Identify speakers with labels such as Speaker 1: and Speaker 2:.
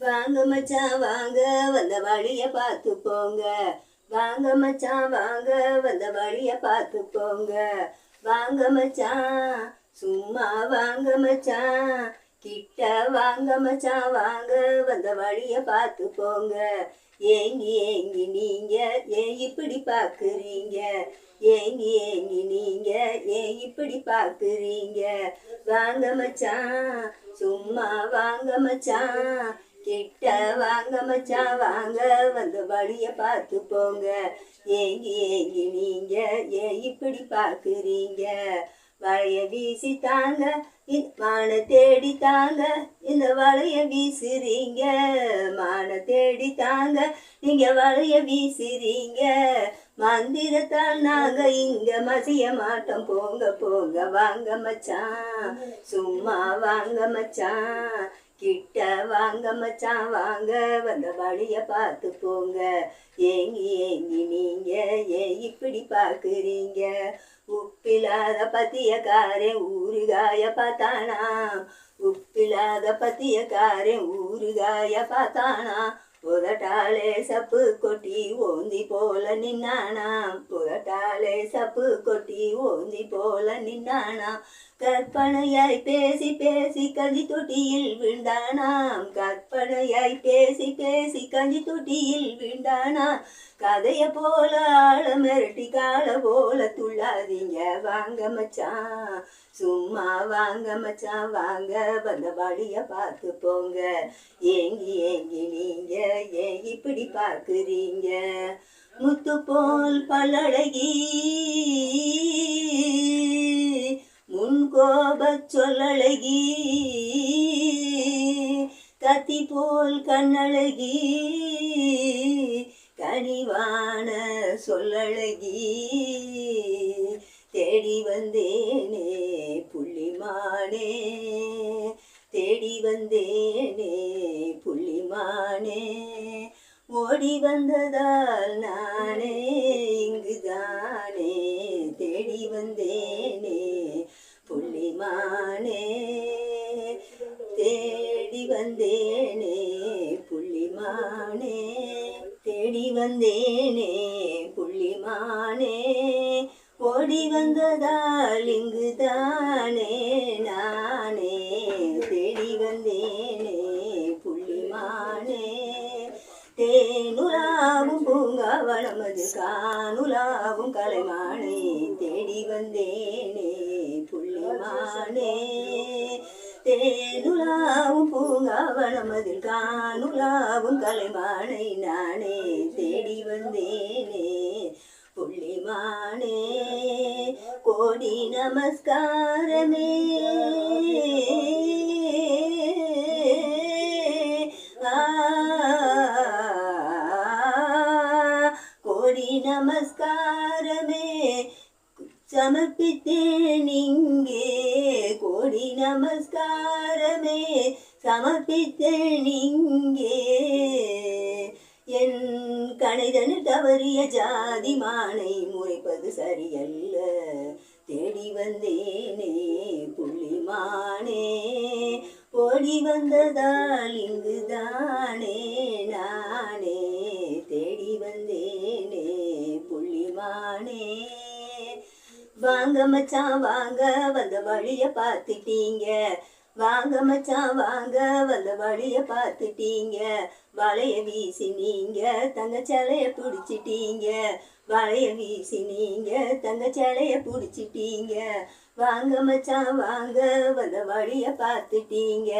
Speaker 1: வாங்க மச்சான் வாங்க வந்த வழிய பார்த்து போங்க வாங்க மச்சான் வாங்க வந்த வழிய பார்த்து போங்க வாங்க மச்சான் சும்மா வாங்க மச்சான் கிட்ட வாங்க மச்சான் வாங்க வந்த வழிய பார்த்து போங்க ஏங்கி ஏங்கி நீங்க ஏன் இப்படி பார்க்குறீங்க? ஏங்கி ஏங்கி நீங்க ஏன் இப்படி பார்க்குறீங்க? வாங்க மச்சான் சும்மா வாங்க மச்சான் கிட்ட வாங்க மச்சான் வாங்க வந்து வழிய பார்த்து போங்க. ஏங்கி ஏங்கி நீங்க ஏன் இப்படி பார்க்குறீங்க? வளைய வீசி தாங்க மான தேடி தாங்க இந்த வளைய வீசுறீங்க. மான தேடி தாங்க நீங்க வளைய வீசுறீங்க. மந்திரத்தால் நாங்க இங்க மசிய மாட்டோம். போங்க போங்க வாங்க மச்சான் சும்மா வாங்க மச்சான் கிட்ட வாங்க மச்சான் வாங்க வந்த வழிய பார்த்து போங்க. ஏங்கி ஏங்கி நீங்க ஏன் இப்படி பார்க்குறீங்க? உப்பில்லாத பத்தியக்காரன் ஊறுகாய பார்த்தானா உப்பில்லாத பத்தியக்காரன் ஊறுகாய பார்த்தானா புரட்டாலே சப்பு கொட்டி ஓந்தி போல நின்னானா புரட்டாலே சப்பு கொட்டி ஓந்தி போல நின்னானா கற்பனையாய் பேசி பேசி கஞ்சி தொட்டியில் விழுந்தானாம். கற்பனையாய் பேசி பேசி கஞ்சி தொட்டியில் விழுந்தானா கதைய போல ஆள மிரட்டி கால போல துள்ளாதீங்க. வாங்க மச்சான் சும்மா வாங்க மச்சான். வாங்க வந்த வழிய பார்த்து போங்க. ஏங்கி ஏங்கி நீங்க ஏன் இப்படி பார்க்குறீங்க? முத்து போல் பல்லழகி கோப சொல்லழகி கத்தி போல் கண்ணழகி கனிவான சொல்லழகி தேடி வந்தேனே புள்ளிமானே தேடி வந்தேனே புள்ளிமானே ஓடி வந்ததால் நானே இங்குதானே தேடி வந்தேனே புள்ளிமானே தேடி வந்தேனே புள்ளிமானே தேடி வந்தேனே புள்ளிமானே. ஓடி வந்ததால் இங்குதானே நானே. தேடி வந்தேனே புள்ளிமானே. தேனுலாவும் பூங்காவளமது கானுலாவும் கலைமானே. தேடி வந்தேனே புள்ளிமானே தேனுலாவும் பூங்காவனமதில் காணுலாவும் கலைமானை நானே தேடி வந்தேனே. புள்ளிமானே கோடி நமஸ்காரமே. கோடி நமஸ்காரமே. சமர்ப்பித்தேன் இங்கே கோடி நமஸ்காரமே சமர்ப்பித்தேன் இங்கே என் கணிதனில் தவறிய ஜாதி மானை முறைப்பது சரியல்ல தேடி வந்தேனே புள்ளிமானே ஓடி வந்ததால் இங்குதானே நானே தேடி வந்தேனே புள்ளிமானே வாங்க மச்சான் வாங்க வந்த வழிய பார்த்துட்டீங்க. வாங்க மச்சான் வாங்க வந்த வழிய பார்த்துட்டீங்க. வளைய வீசி நீங்க தங்க சேலைய பிடிச்சிட்டீங்க. வளைய வீசி நீங்க தங்க சேலைய பிடிச்சிட்டீங்க. வாங்க மச்சான் வாங்க வந்த வழிய பார்த்துட்டீங்க.